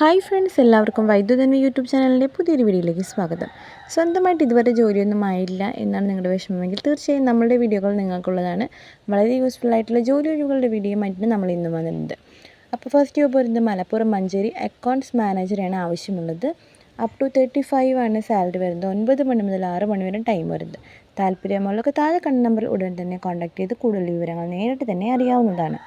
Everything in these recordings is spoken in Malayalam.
ഹായ് ഫ്രണ്ട്സ് എല്ലാവർക്കും വൈദ്യുതന്മ യൂട്യൂബ് ചാനലിന്റെ പുതിയൊരു വീഡിയോയിലേക്ക് സ്വാഗതം. സ്വന്തമായിട്ട് ഇതുവരെ ജോലിയൊന്നും ആയില്ല എന്നാണ് നിങ്ങളുടെ വിഷമമെങ്കിൽ തീർച്ചയായും നമ്മളുടെ വീഡിയോകൾ നിങ്ങൾക്കുള്ളതാണ്. വളരെ യൂസ്ഫുൾ ആയിട്ടുള്ള ജോലി ഒഴിവുകളുടെ വീഡിയോമായിട്ട് നമ്മൾ ഇന്ന് വന്നിട്ടുണ്ട് അപ്പോൾ ഫസ്റ്റ് ജോബ് വരുന്നത് മലപ്പുറം മഞ്ചേരി അക്കൗണ്ട്സ് മാനേജറാണ് ആവശ്യമുള്ളത്. അപ് ടു തേർട്ടി ഫൈവ് ആണ് സാലറി വരുന്നത്. ഒൻപത് മണി മുതൽ ആറ് മണി വരെ ടൈം വരുന്നത്. താല്പര്യമുള്ളവർക്ക് താഴെ കണ്ട നമ്പറിൽ ഉടൻ തന്നെ കോൺടാക്ട് ചെയ്ത് കൂടുതൽ വിവരങ്ങൾ നേരിട്ട് തന്നെ അറിയാവുന്നതാണ്.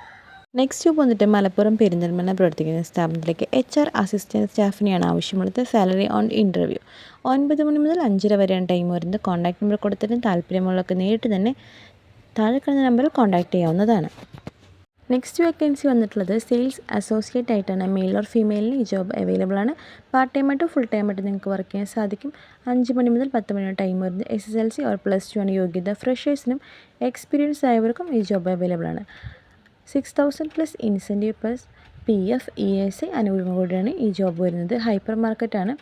നെക്സ്റ്റ് ജോബ് വന്നിട്ട് മലപ്പുറം പെരിന്തൽമണ്ണ പ്രവർത്തിക്കുന്ന സ്ഥാപനത്തിലേക്ക് എച്ച് ആർ അസിസ്റ്റന്റ് സ്റ്റാഫിനെയാണ് ആവശ്യമുള്ളത് സാലറി ഓൺ ഇന്റർവ്യൂ ഒൻപത് മണി മുതൽ അഞ്ചര വരെയാണ് ടൈം വരുന്നത്. കോൺടാക്ട് നമ്പർ കൊടുത്തിട്ട് താല്പര്യമുള്ളവർക്ക് നേരിട്ട് തന്നെ താഴെ കാണുന്ന നമ്പറിൽ കോൺടാക്ട് ചെയ്യാവുന്നതാണ്. നെക്സ്റ്റ് വേക്കൻസി വന്നിട്ടുള്ളത് സെയിൽസ് അസോസിയേറ്റ് ആയിട്ടാണ്. മെയിൽ ഓർ ഫീമെയിലിന് ഈ ജോബ് അവൈലബിൾ ആണ്. പാർട്ട് ടൈം ആയിട്ട് ഫുൾ ടൈം ആയിട്ട് നിങ്ങൾക്ക് വർക്ക് ചെയ്യാൻ സാധിക്കും. അഞ്ച് മണി മുതൽ പത്ത് മണി ടൈം വരുന്നത് S S L C or plus two ആണ്. യോഗ്യത ഫ്രഷേഴ്സിനും എക്സ്പീരിയൻസ് ആയവർക്കും ഈ ജോബ് അവൈലബിൾ ആണ്. Six thousand plus incentive plus P F E S I അനുകൂലം കൂടിയാണ് ഈ ജോബ് വരുന്നത്. ഹൈപ്പർ മാർക്കറ്റാണ്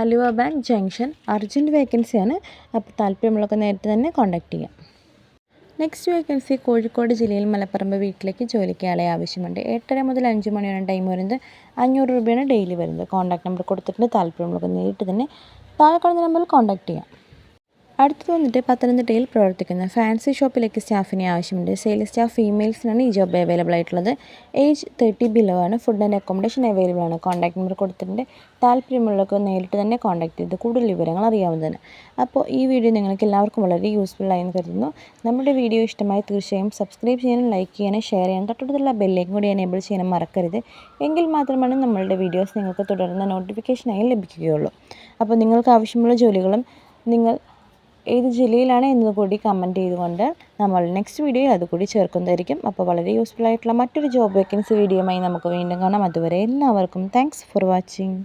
ആലുവ ബാങ്ക് ജംഗ്ഷൻ അർജന്റ് വേക്കൻസിയാണ് അപ്പോൾ താല്പര്യമുള്ളവർക്ക് നേരത്തെ തന്നെ കോൺടാക്ട് ചെയ്യാം. നെക്സ്റ്റ് വേക്കൻസി കോഴിക്കോട് ജില്ലയിൽ മലപ്പറമ്പ് വീട്ടിലേക്ക് ജോലിക്ക് ആളെ ആവശ്യമുണ്ട്. എട്ടര മുതൽ അഞ്ച് മണിയാണ് ടൈം വരുന്നത് അഞ്ഞൂറ് രൂപയാണ് ഡെയിലി വരുന്നത്. കോൺടാക്ട് നമ്പർ കൊടുത്തിട്ടുണ്ട്. താല്പര്യമുള്ളവർക്ക് നേരിട്ട് തന്നെ താഴെ കാണുന്ന നമ്പറിൽ കോൺടാക്ട് ചെയ്യാം. അടുത്തത് വന്നിട്ട് പത്തനംതിട്ടയിൽ പ്രവർത്തിക്കുന്ന ഫാൻസി ഷോപ്പിലേക്ക് സ്റ്റാഫിനെ ആവശ്യമുണ്ട്. സെയിൽസ് സ്റ്റാഫ് ഫീമെയിൽസിനാണ് ഈ ജോബ് അവൈലബിൾ ആയിട്ടുള്ളത്. ഏജ് തേർട്ടി ബിലോ ആണ്. ഫുഡ് ആൻഡ് അക്കോമഡേഷൻ അവൈലബിൾ ആണ്. കോൺടാക്ട് നമ്പർ കൊടുത്തിട്ടുണ്ട്. താല്പര്യമുള്ളവർക്ക് നേരിട്ട് തന്നെ കോൺടാക്ട് ചെയ്ത് കൂടുതൽ വിവരങ്ങൾ അറിയാവുന്നതാണ്. അപ്പോൾ ഈ വീഡിയോ നിങ്ങൾക്ക് എല്ലാവർക്കും വളരെ യൂസ്ഫുൾ ആയെന്ന് കരുതുന്നു. നമ്മുടെ വീഡിയോ ഇഷ്ടമായി തീർച്ചയായും സബ്സ്ക്രൈബ് ചെയ്യാനും ലൈക്ക് ചെയ്യാനും ഷെയർ ചെയ്യാനും തൊട്ടടുത്തുള്ള ബെല്ലേക്കും കൂടി എനേബിൾ ചെയ്യാനും മറക്കരുത്. എങ്കിൽ മാത്രമാണ് നമ്മളുടെ വീഡിയോസ് നിങ്ങൾക്ക് തുടർന്ന് നോട്ടിഫിക്കേഷനായി ലഭിക്കുകയുള്ളൂ. അപ്പോൾ നിങ്ങൾക്ക് ആവശ്യമുള്ള ജോലികളും നിങ്ങൾ ഏത് ജില്ലയിലാണ് എന്നത് കൂടി കമന്റ് ചെയ്തുകൊണ്ട് നമ്മൾ നെക്സ്റ്റ് വീഡിയോയിൽ അതുകൂടി ചേർക്കുന്നതായിരിക്കും. അപ്പോൾ വളരെ യൂസ്ഫുൾ ആയിട്ടുള്ള മറ്റൊരു ജോബ് വേക്കൻസി വീഡിയോയുമായി നമുക്ക് വീണ്ടും കാണാം. അതുവരെ എല്ലാവർക്കും താങ്ക്സ് ഫോർ വാച്ചിങ്